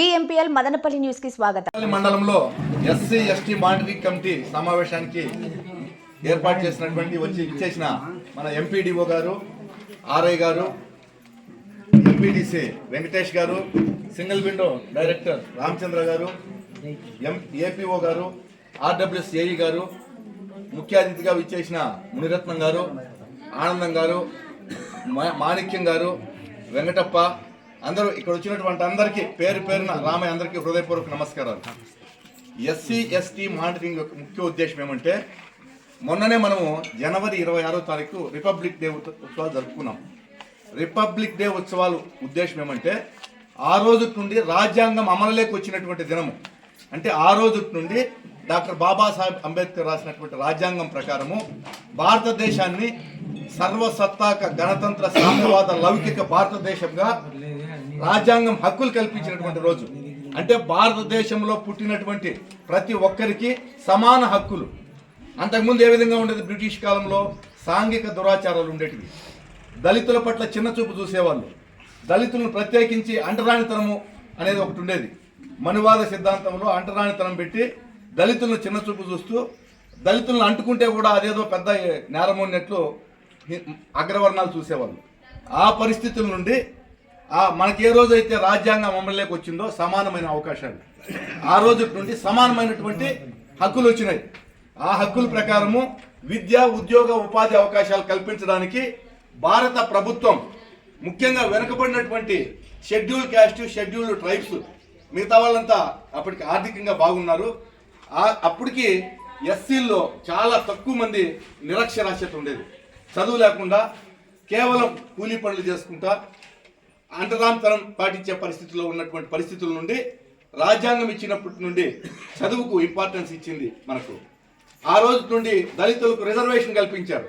DMPL Madanapalle న్యూస్కి స్వాగతం మండలంలో ఎస్సీ ఎస్టీ మానిటరింగ్ కమిటీ సమావేశానికి ఏర్పాటు చేసినటువంటి వచ్చి ఇచ్చేసిన మన ఎంపీడీఓ గారు ఆర్ఐ గారు ఎంపీడీసీ వెంకటేష్ గారు సింగిల్ విండో డైరెక్టర్ రామచంద్ర గారు ఎం ఏపీఓ గారు ఆర్డబ్ల్యూఎస్ ఏఈ గారు ముఖ్య అతిథిగా విచ్చేసిన మునిరత్నం గారు ఆనందం గారు మా- మాణిక్యం గారు వెంకటప్ప అందరూ ఇక్కడ వచ్చినటువంటి అందరికీ పేరు పేరున రామయ్య అందరికీ హృదయపూర్వక నమస్కారాలు. ఎస్సీ ఎస్టీ మానిటరింగ్ యొక్క ముఖ్య ఉద్దేశం ఏమంటే మొన్ననే మనము జనవరి ఇరవై ఆరో తారీఖు రిపబ్లిక్ డే ఉత్సవాలు జరుపుకున్నాం. రిపబ్లిక్ డే ఉత్సవాలు ఉద్దేశం ఏమంటే ఆ రోజు నుండి రాజ్యాంగం అమలులోకి వచ్చినటువంటి దినము. అంటే ఆ రోజు నుండి డాక్టర్ బాబాసాహెబ్ అంబేద్కర్ రాసినటువంటి రాజ్యాంగం ప్రకారము భారతదేశాన్ని సర్వసత్తాక గణతంత్ర సామ్యవాద లౌకిక భారతదేశంగా రాజ్యాంగం హక్కులు కల్పించినటువంటి రోజు. అంటే భారతదేశంలో పుట్టినటువంటి ప్రతి ఒక్కరికి సమాన హక్కులు. అంతకుముందు ఏ విధంగా ఉండేది బ్రిటిష్ కాలంలో? సాంఘిక దురాచారాలు ఉండేటివి. దళితుల పట్ల చిన్న చూపు చూసేవాళ్ళు. దళితులను ప్రత్యేకించి అంటరానితనము అనేది ఒకటి ఉండేది. మనువాద సిద్ధాంతంలో అంటరానితనం పెట్టి దళితులను చిన్న చూపు చూస్తూ దళితులను అంటుకుంటే కూడా అదేదో పెద్ద నేరం ఉన్నట్లు అగ్రవర్ణాలు చూసేవాళ్ళు. ఆ పరిస్థితుల నుండి ఆ మనకి ఏ రోజైతే రాజ్యాంగం అమలులోకి వచ్చిందో సమానమైన అవకాశాలు. ఆ రోజు నుండి సమానమైనటువంటి హక్కులు వచ్చినాయి. ఆ హక్కుల ప్రకారము విద్య ఉద్యోగ ఉపాధి అవకాశాలు కల్పించడానికి భారత ప్రభుత్వం ముఖ్యంగా వెనుకబడినటువంటి షెడ్యూల్ క్యాస్ట్ షెడ్యూల్ ట్రైబ్స్ మిగతా వాళ్ళంతా అప్పటికి ఆర్థికంగా బాగున్నారు. ఆ- అప్పటికి ఎస్సీల్లో చాలా తక్కువ మంది నిరక్షరాస్యత ఉండేది. చదువు లేకుండా కేవలం కూలీ పనులు చేసుకుంటా అంటరాంతరం పాటించే పరిస్థితిలో ఉన్నటువంటి పరిస్థితుల నుండి రాజ్యాంగం ఇచ్చినప్పటి నుండి చదువుకు ఇంపార్టెన్స్ ఇచ్చింది మనకు. ఆ రోజు నుండి దళితులకు రిజర్వేషన్ కల్పించారు.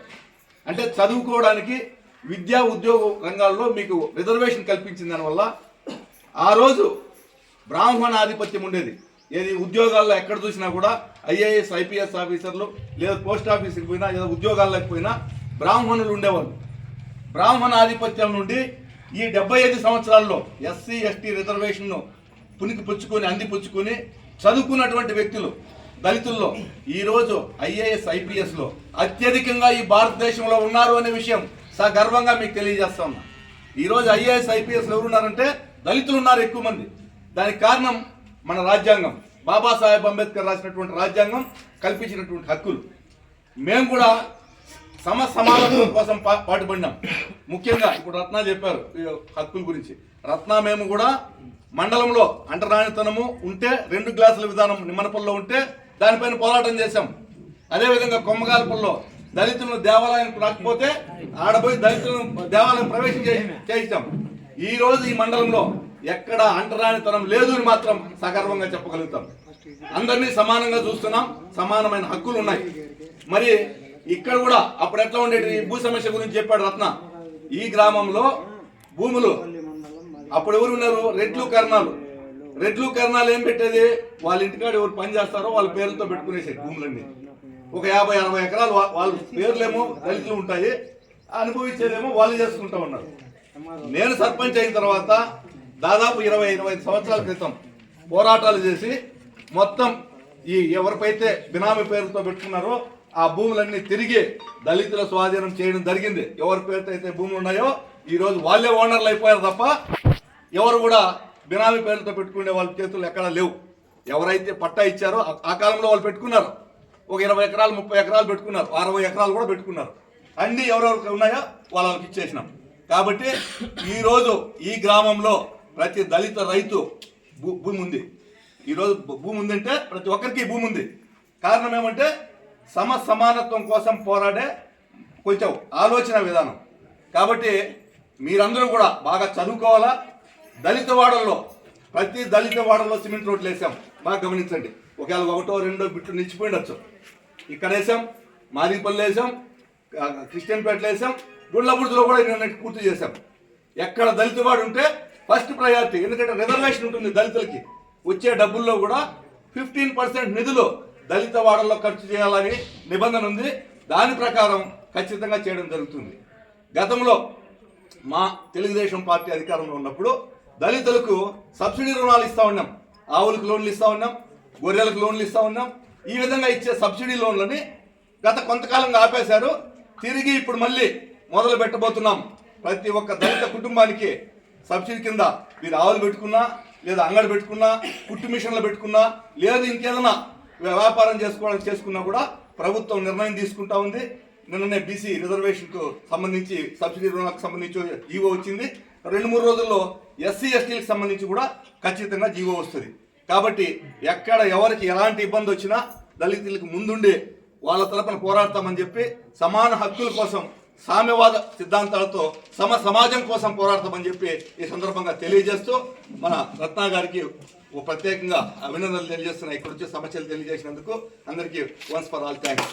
అంటే చదువుకోవడానికి విద్యా ఉద్యోగ రంగాల్లో మీకు రిజర్వేషన్ కల్పించిన దానివల్ల ఆ రోజు బ్రాహ్మణ ఆధిపత్యం ఉండేది. ఏది ఉద్యోగాల్లో ఎక్కడ చూసినా కూడా ఐఏఎస్ ఐపీఎస్ ఆఫీసర్లు లేదా పోస్ట్ ఆఫీస్కి పోయినా లేదా ఉద్యోగాల్లోకి పోయినా బ్రాహ్మణులు ఉండేవాళ్ళు. బ్రాహ్మణ ఆధిపత్యం నుండి ఈ డెబ్బై ఐదు సంవత్సరాల్లో ఎస్సీ ఎస్టీ రిజర్వేషన్ను పునికి పుచ్చుకొని అందిపుచ్చుకొని చదువుకున్నటువంటి వ్యక్తులు దళితుల్లో ఈరోజు ఐఏఎస్ ఐపీఎస్లో అత్యధికంగా ఈ భారతదేశంలో ఉన్నారు అనే విషయం సగర్వంగా మీకు తెలియజేస్తా ఉన్నా. ఈరోజు ఐఏఎస్ ఐపీఎస్ ఎవరున్నారంటే దళితులు ఉన్నారు ఎక్కువ మంది. దానికి కారణం మన రాజ్యాంగం. బాబాసాహెబ్ అంబేద్కర్ రాసినటువంటి రాజ్యాంగం కల్పించినటువంటి హక్కులు. మేము కూడా సమ సమానత్వం కోసం పా- పాటుపడినాం. ముఖ్యంగా ఇప్పుడు రత్న చెప్పారు ఈ హక్కుల గురించి. రత్న మేము కూడా మండలంలో అంటరానితనము ఉంటే రెండు గ్లాసుల విధానం నిమ్మనపల్లిలో ఉంటే దానిపైన పోరాటం చేశాం. అదేవిధంగా కొమ్మగాల్పల్లో దళితులను దేవాలయానికి రాకపోతే ఆడపోయి దళితులను దేవాలయం ప్రవేశం చేసి చేయించాం. ఈ రోజు ఈ మండలంలో ఎక్కడ అంటరానితనం లేదు అని మాత్రం సగర్వంగా చెప్పగలుగుతాం. అందరినీ సమానంగా చూస్తున్నాం. సమానమైన హక్కులు ఉన్నాయి. మరి ఇక్కడ కూడా అప్పుడు ఎట్లా ఉండేది? భూ సమస్య గురించి చెప్పాడు రత్న. ఈ గ్రామంలో భూములు. అప్పుడు ఎవరు ఉన్నారు? రెడ్లు కర్ణాలు. రెడ్లు కర్ణాలు ఏం పెట్టేది? వాళ్ళ ఇంటికాడ ఎవరు పని చేస్తారో వాళ్ళ పేర్లతో పెట్టుకునేసేది భూములన్నీ. ఒక యాభై అరవై ఎకరాలు వాళ్ళ పేర్లేమో దళితులు ఉంటాయి. అనుభవించేదేమో వాళ్ళు చేసుకుంటా ఉన్నారు. నేను సర్పంచ్ అయిన తర్వాత దాదాపు ఇరవై ఇరవై ఐదు సంవత్సరాల క్రితం పోరాటాలు చేసి మొత్తం ఈ ఎవరిపైతే బినామీ పేరుతో పెట్టుకున్నారో ఆ భూములన్నీ తిరిగి దళితుల స్వాధీనం చేయడం జరిగింది. ఎవరి పేరుతో అయితే భూములు ఉన్నాయో ఈ రోజు వాళ్ళే ఓనర్లు అయిపోయారు తప్ప ఎవరు కూడా బినామీ పేర్లతో పెట్టుకునే వాళ్ళ చేతులు ఎక్కడా లేవు. ఎవరైతే పట్టా ఇచ్చారో ఆ- కాలంలో వాళ్ళు పెట్టుకున్నారు. ఒక ఇరవై ఎకరాలు ముప్పై ఎకరాలు పెట్టుకున్నారు. అరవై ఎకరాలు కూడా పెట్టుకున్నారు. అన్నీ ఎవరెవరికి ఉన్నాయో వాళ్ళకి ఇచ్చేసినాం. కాబట్టి ఈరోజు ఈ గ్రామంలో ప్రతి దళిత రైతు భూ- భూమి ఉంది. ఈరోజు భూమి ఉందంటే ప్రతి ఒక్కరికి భూమి ఉంది. కారణం ఏమంటే సమ సమానత్వం కోసం పోరాడే కొంచెం ఆలోచన విధానం. కాబట్టి మీరందరూ కూడా బాగా చదువుకోవాలా? దళిత వాడల్లో ప్రతి దళిత వాడల్లో సిమెంట్ రోడ్లు వేసాం. బాగా గమనించండి. ఒకవేళ ఒకటో రెండో బిట్లు నిలిచిపోయిండొచ్చు. ఇక్కడ వేసాం మాదిపల్లి వేసాం ఆ, క్రిస్టియన్పేటలో వేసాం గుళ్ళబుడిలో కూడా నిన్న పూర్తి చేశాం ఎక్కడ దళిత వాడు ఉంటే ఫస్ట్ ప్రయారిటీ ఎందుకంటే రిజర్వేషన్ ఉంటుంది దళితులకి. వచ్చే డబ్బుల్లో కూడా ఫిఫ్టీన్ పర్సెంట్ నిధులు దళిత వాడల్లో ఖర్చు చేయాలని నిబంధన ఉంది. దాని ప్రకారం ఖచ్చితంగా చేయడం జరుగుతుంది. గతంలో మా తెలుగుదేశం పార్టీ అధికారంలో ఉన్నప్పుడు దళితులకు సబ్సిడీ రుణాలు ఇస్తా ఉన్నాం. ఆవులకు లోన్లు ఇస్తా ఉన్నాం. గొర్రెలకు లోన్లు ఇస్తా ఉన్నాం. ఈ విధంగా ఇచ్చే సబ్సిడీ లోన్లని గత కొంతకాలంగా ఆపేశారు. తిరిగి ఇప్పుడు మళ్ళీ మొదలు పెట్టబోతున్నాం. ప్రతి ఒక్క దళిత కుటుంబానికి సబ్సిడీ కింద మీరు ఆవులు పెట్టుకున్నా లేదా అంగడి పెట్టుకున్నా కుట్టు మిషన్లు పెట్టుకున్నా లేదా ఇంకేదైనా వ్యాపారం చేసుకోవడానికి చేసుకున్నా కూడా ప్రభుత్వం నిర్ణయం తీసుకుంటా ఉంది. నిన్ననే బీసీ రిజర్వేషన్కు సంబంధించి సబ్సిడీ రుణాలకు సంబంధించి జీవో వచ్చింది. రెండు మూడు రోజుల్లో ఎస్సీ ఎస్టీలకు సంబంధించి కూడా ఖచ్చితంగా జీవో వస్తుంది. కాబట్టి ఎక్కడ ఎవరికి ఎలాంటి ఇబ్బంది వచ్చినా దళితులకు ముందుండి వాళ్ళ తరపున పోరాడతామని చెప్పి సమాన హక్కుల కోసం సామ్యవాద సిద్ధాంతాలతో సమ సమాజం కోసం పోరాడతామని చెప్పి ఈ సందర్భంగా తెలియజేస్తూ మన రత్నా గారికి ఓ ప్రత్యేకంగా అభినందనలు తెలియజేస్తున్నాయి. ఇక్కడ వచ్చే సమస్యలు తెలియజేసినందుకు అందరికీ వన్స్ ఫర్ ఆల్ థ్యాంక్స్.